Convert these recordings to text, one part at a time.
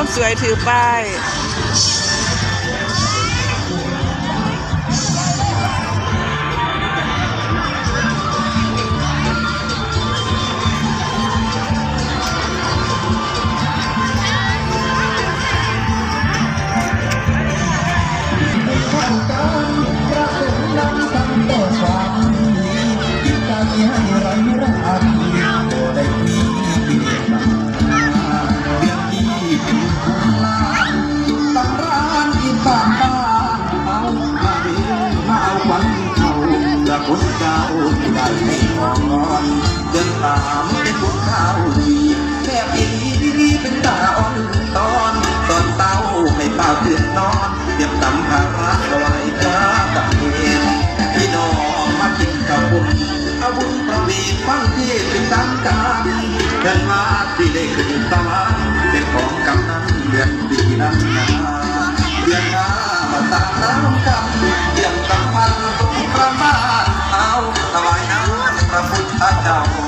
คนสวยถือป้าย คนเจ้าที่ได้ให้ของอน เดินตามเป็นพวกข้าวดีแค่ปีนี้เป็นตาอ่อนตอนตอนเต้าไม่เปล่าเตือนนอนเตรียมตำภาระไว้พระกับเมียพี่น้องมากินกับบุญอาบุญประวีฟังที่เป็นสังการเดินมาที่ได้ขึ้นสวรรค์เป็นของกำนันเดือนปีนั้นนาำ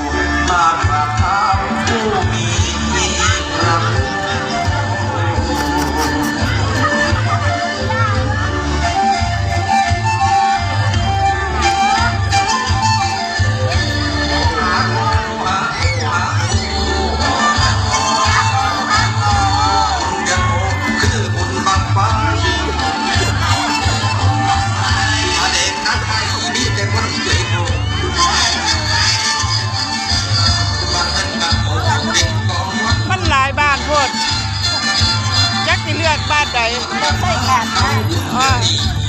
เราใส่ขาด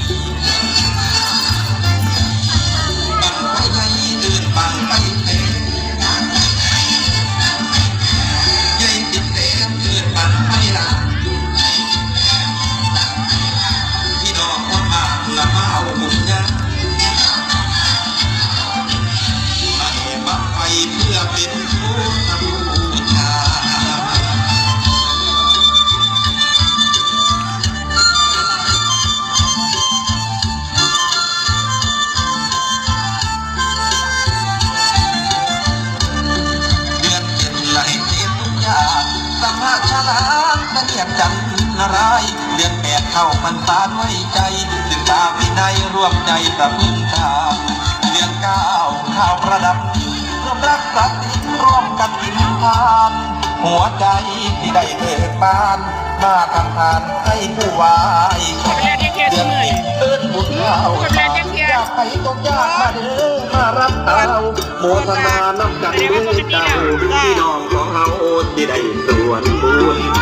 างตะเนียบจันนารายณ์เดือนแปดเข้าพรรษาด้วยใจศึกษาวินัยร่วมใจประพฤติธรรมเดือนเก้าข้าวประดับร่วมรักสักดิ์ร่วมกันกินทาน หัวใจที่ได้เบิกบาน มาทำทานให้ผู้วายคนแรกยังเทียนเดือนมือสิบเอิ้นบุญเข้าคนแรกยังเทียนอยากไปตกยากมาเด้อมารับเอาโมทนานำกันด้วยเจ้าพี่น้องของเฮาที่ได้ส่วนบุญ